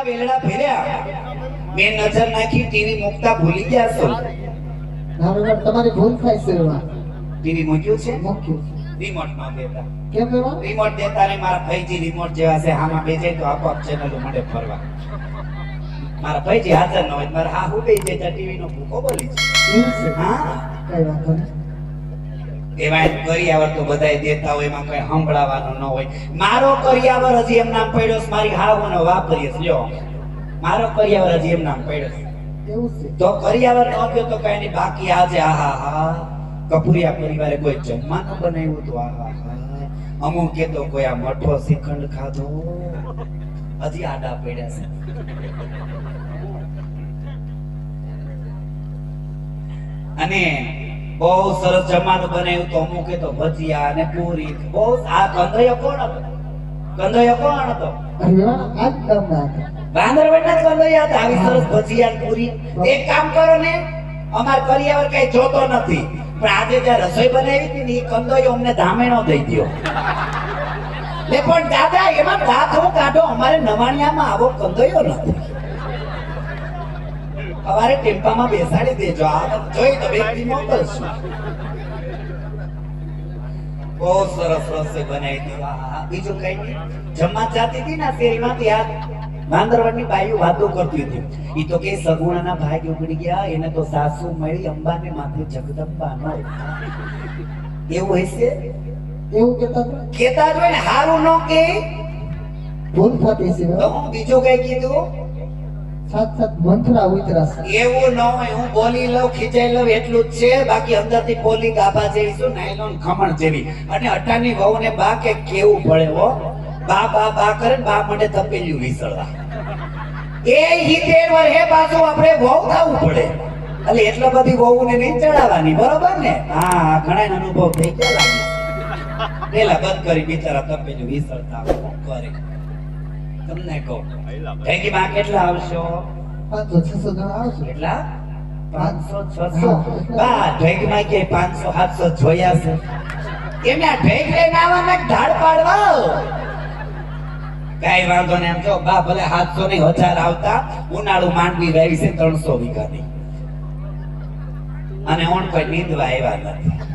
કેટલા વેલડા ફેર્યા. મેં નજર નાખી ટીવી મૂકતા ભૂલી ગયા છો. નાનો તમારી ભૂલ થાય છે એમાં ટીવી મૂક્યું છે? મૂક્યું રિમોટ ન દેતા. કેમ એમાં રિમોટ દેતા ને મારા ભાઈજી રિમોટ જેવા છે આમાં બે જાય તો આપોઆપ ચેનલ મળે ફરવા. મારા ભાઈજી હાજર ન હોય મારા હા હું બેજે ટીવી નો ભૂખો બોલી છે? હા. કઈ વાંધો નહીં. એમાં કરિયાવર તો બધાય દેતા હોય એમાં કઈ સંભળાવાનું ન હોય. મારો કરિયાવર હજી એમ નામ પડ્યો મારી મારી હાવનો વાપરીએ લ્યો. મારો કરિયાવર હજી એમ નામ પડ્યો તો કરિયાવર ન થયો તો કઈ નહીં બાકી આજે આહા હા કપૂરિયા પરિવારે કોઈ જમવાનું બનાવ્યું તો આહા હા અમુક કે તો કોઈ આ મઠો શ્રીખંડ ખાધો. હજી આડા પડ્યા છે. અને બહુ સરસ જમવાનું બનાવ્યું તો અમુકે તો ભજીયા અને પૂરી. બહુ આ કંદોયો કોણ હતો? કંદોયો કોણ હતો? વાહ, આ હતા. કંદોયા આવી સરસ ભજીયા પૂરી. એક કામ કરો ને અમાર કરિયાવર કઈ જોતો નથી. પણ આજે ત્યાં રસોઈ બનાવી હતી ને એ કંદોયો અમને ધામેણો દઈ દ્યો. લે પણ દાદા એમાં દાંત હું કાઢો અમારે નવાણિયામાં આવો કંદોયો નથી. અમારે ટેમ્પામાં બેસાડી દેજો. આ જોઈ તો વ્યક્તિ મોકલશું બહુ સરસ રસોઈ બનાવી દેવા બીજું કઈ નહીં. જમવા જાતી હતી ને શેરીમાંથી આ માંદરવડની બાઈઓ વાતો કરતી હતી. ઈ તો કે સગુણાના ભાગ ઉગડી ગયા એને તો સાસુ મળી અંબાને માથે જગદંબા નો એવું હશે એવું કેતા? કેતા જ હોય ને હારું નો કે. ભૂલ થતી છે તો બીજું કઈ કીધું? સાત સાત મંત્રા ઉતરાશે એવું ન હોય, હું બોલી લઉં, ખીચાઈ લઉં, એટલું જ છે. બાકી અંદરથી પોલી ગાભા જેવી શું, નાયલોન ખમણ જેવી. અને અટાની વહુને બા કે કેવું પડે, હો? બા બા બા કરે બા મને તપેલ્યું વિસળવા એ હિતેર હે પાછું, આપણે વહુ થવું પડે. એટલે એટલો બધી વહુને નહીં ચડાવવાની, બરોબર ને? હા ઘણા અનુભવ થઈ ગયા પેલા બંધ કરી, બિચારા તપેલ્યું વિસળતા કરે. તમને કહું. ઢેંગી માં કેટલા આવશો? પાંચસો છસો જણા આવશો. કેટલા? પાંચસો છસો. બા ઢેગમાં કે પાંચસો સાતસો જોયા છે. એમને આ ઢેગ લઈને આવવાના ઢાળ પાડવા? કઈ વાંધો નહીં એમ જો બા ભલે સાતસો ની હજાર આવતા. ઉનાળુ માંડવી રહી છે ત્રણસો વીઘાની. અને ઓણ કોઈ નીંદવા આવ્યા નથી.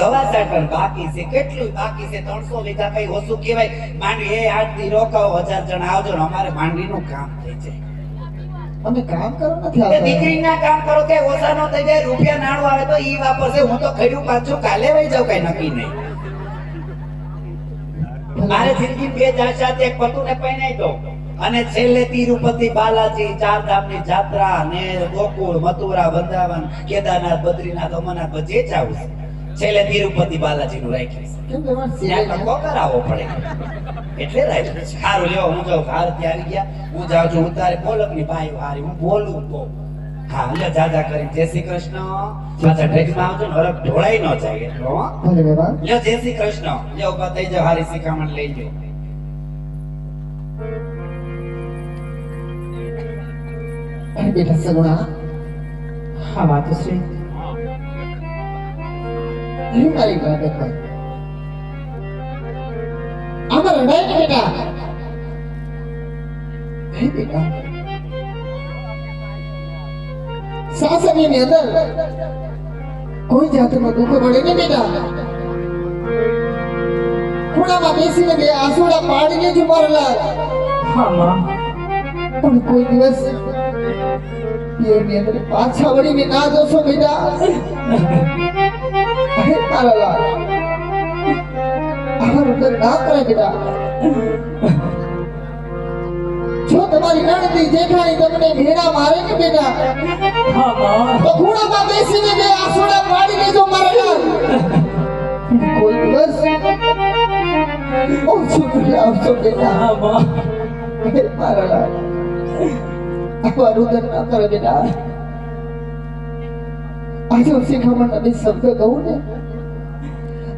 દવા સાટણ બાકી છે કેટલું બાકી છે ત્રણસો વીઘા કઈ ઓછું કહેવાય. માંડવી એ આઠ દી રોકાવો હજાર જણા આવજો અમારે માંડવીનું કામ થઈ જાય. અમે કામ કરો નથી દીકરીના કામ કરો કે ઓછા નો થઈ જાય રૂપિયા નાણું આવે તો ઈ વાપરશે. હું તો ખડ્યું પાછું કાલે વહી જાઉં કઈ નક્કી નહીં. મારે જિંદગી બે જાત એક પતુને પહેણાઈ દો અને છેલ્લે તિરુપતિ બાલાજી ચાર ધામની જાત્રા ને ગોકુળ મથુરા વૃંદાવન કેદારનાથ બદ્રીનાથ અમરનાથ બધે જ આવું છે. છેલ્લે તિરુપતિ બાલાજી નું રાખ્યું કરાવવો પડે. એટલે રાખ્યું. સારું લ્યો હું જાઉં. ભારતી આવી ગયા. હું જાઉં છું. બોલકની ભાઈ હારી હું બોલું તો. હા લ્યો જાજા કરી જય શ્રી કૃષ્ણ. પાછા આવજો ને હરખ ઢોળાઈ ન જાય એટલો લ્યો જય શ્રી કૃષ્ણ. લ્યો ઊભા થઈ જાઓ. હારી શિખામણ લઈ જાઓ. અરે બેટા સગુણા હા છે અરે મારી વાત ભાઈ આમાં રડાય ને બેટા અરે બેટા સાસરીની અંદર કોઈ જાતનો દુઃખ પડે ને બેટા ખૂણામાં બેસીને બે આસોડા પાડીને જ મરલા હા પણ કોઈ દિવસ પિયરની અંદર પાછા વળીને ના જોશો બેટા. અરે તારા લાલ આવા રુદન ના કરે બેટા. જો તમારી નણતી જેઠાણી તમને ઘેડા મારે ને બેટા? હા માં તો ખૂણામાં બેસીને બે આસોડા પાડી જો મારા લાલ કોઈ દિવસ ઓછું આવશો બેટા. હા માં મારા લાલ આવા રુદન ના કરે બેટા આજે હું શિખામણના બે શબ્દ કહું ને.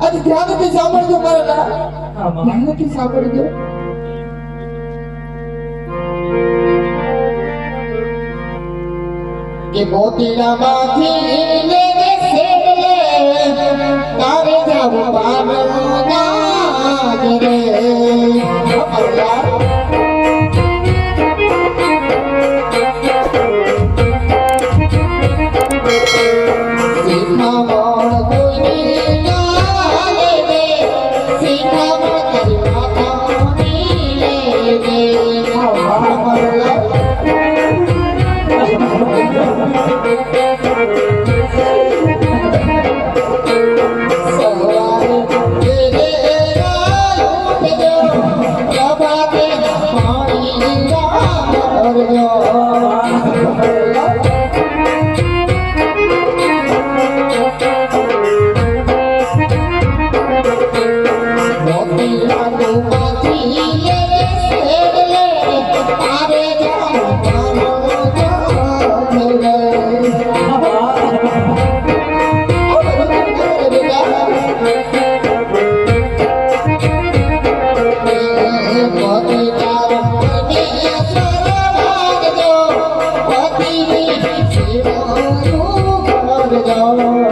આજે ધ્યાનથી સાંભળજો મારા ધ્યાનથી સાંભળજો. કે મોતીલામાંથી લેને સેલે તારે જાવું પારણું Música હા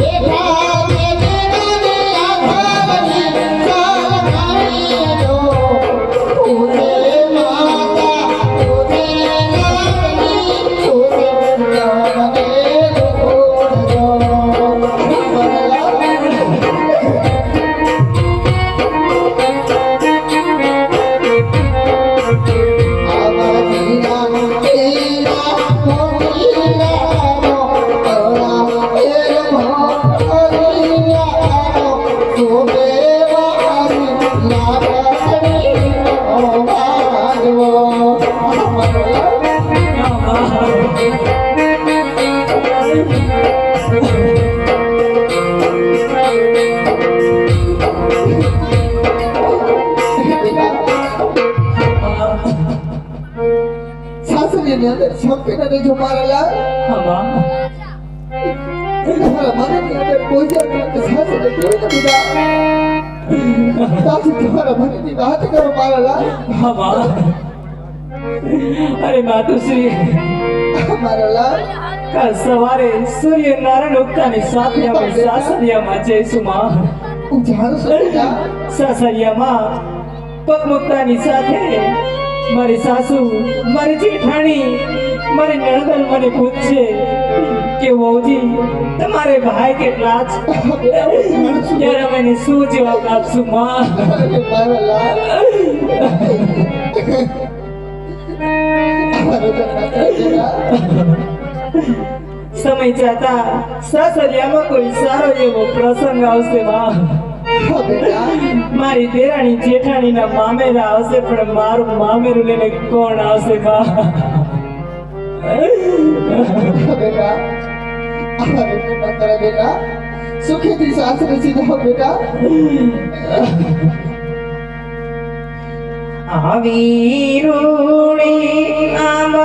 Yeah. સાસરીની અંદર છપીને રહેજો મારે યાર હા બા. તમારા મનની અંદર કોઈ જાતનો સાસરે જોઈને બધા સાસુ તમારા મનની વાત કરો મારા લાલ. હા બા. અરે માતુશ્રી. મારા લાલ. કાલ સવારે સૂર્યનારાયણ ઉગતાની સાથે અમે સાસરિયામાં જઈશું માં. જાણું છું સાસરિયામાં પગ મૂકતાની સાથે મારી સાસુ, મારી જેઠાણી, મારી નણંદન મને પૂછશે કે વહુજી, તમારે ભાઈ કેટલા છે ત્યારે અમે શું જવાબ આપશું, માં? સમય જતા સાસરિયામાં કોઈ સારો એવો પ્રસંગ આવશે, માં? મારી દેરાણી જેઠાણીના મામેરા આવશે પણ મારું મામેરું લઈને કોણ આવશે બા? બેટા મારો તો નકર બેટા. સુખેથી સાસરે સીધા બેટા. આવી રૂણી ડાળ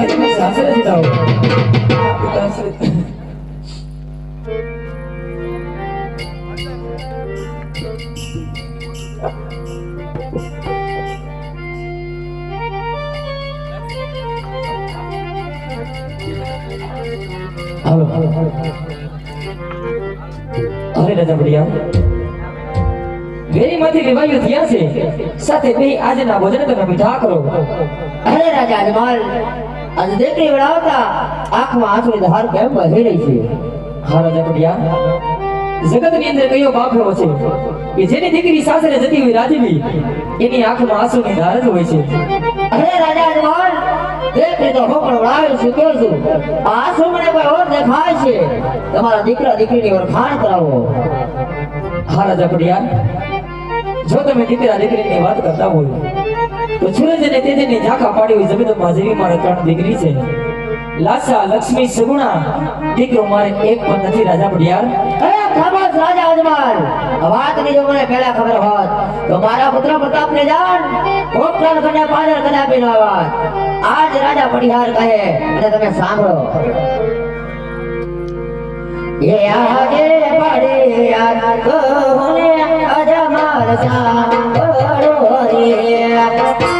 અને હર કે તમે સાસરે જ જાઓ પિતાશ્રી હાલો હાલો હાલો અરે રાજા બઢિયા વેરીમાંથી લેવાયું થયા છે સાથે બે આજના ભોજન તમે મીઠા કરો અરે રાજા અજમલ આજે દીકરી વળાવતા આંખમાં આંસુ ધાર કેમ વહી રહી છે. હારા જકડિયા જગત જગતની અંદર કયો બાપ એવો છે કે જેની દીકરી સાસરે જતી હોય રાજવી, એની આંખમાં આંસુની ધાર જ હોય છે. અરે રાજા અજમલ દીકરી તો હું પણ છે શીખ્યો છું. આંસુ મને કોઈ ઓર દેખાય છે? તમારા દીકરા દીકરીની ઓળખાણ કરાવો. હારા જકડિયા જો તમે દીકરા દીકરીની વાત કરતા હોય તો સૂરજ અને તેજની ઝાંખા પાડી હોય જગતમાં જેવી મારે ત્રણ દીકરી છે. લાસા, લક્ષ્મી, સગુણા, દીકરો મારે એક પણ નથી, રાજા બઢિયાર અરે ખામોશ રાજા અજમલ વાતની જો મને પહેલા ખબર હોત, તો મારા પુત્ર પ્રતાપને જાણ કોકણ કને પાદર કદાપી ન આવત આજ રાજા પડિહાર કહે, અને તમે સાંભળો. એ આગે પડે યાર કોને અજમાર સાંભળો રે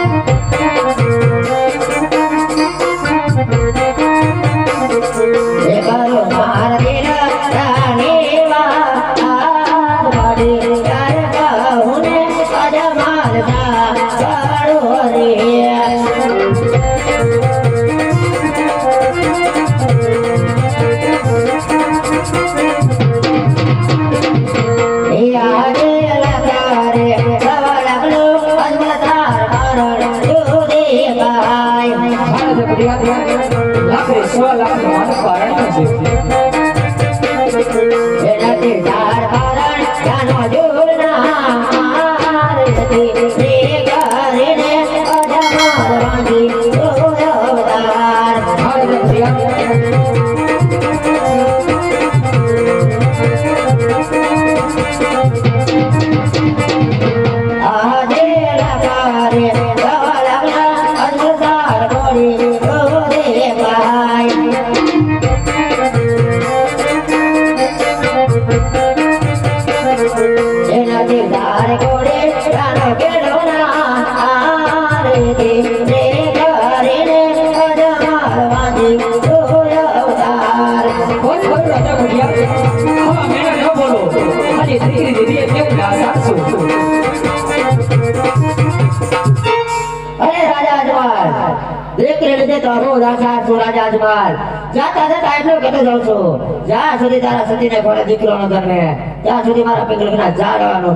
તો હું રાજા છું રાજા અજમાલ જાતા જતા એટલું કહેતો જાઉં છું. જ્યાં સુધી તારા સતીને ઘોડે દીકરો ન જન્મે ત્યાં સુધી મારા પિંગલના જાડવા નો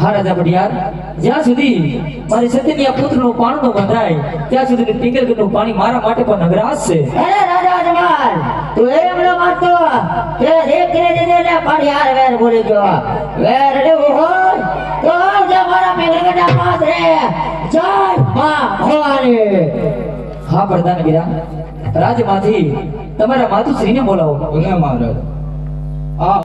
હા રાજા બઢિયાર જ્યાં સુધી મારી સત્યની પુત્રનું પાણનું બંધાય ત્યાં સુધી પિંગલગઢનું પાણી મારા માટે પણ નગરાસ છે અરે રાજા અજમાલ તું એમ ન માનતો કે દીકરી દીદી પાણી હાર વેર બોલી ગયો. વેર લેવું હોય તો જે મારા પિંગલગઢના પાસ રે જય મા ભવાની. હા પ્રધાન ગીરા રાજમાંથી તમારા માતુશ્રીને બોલાવો. બોલે મહારાજ. આ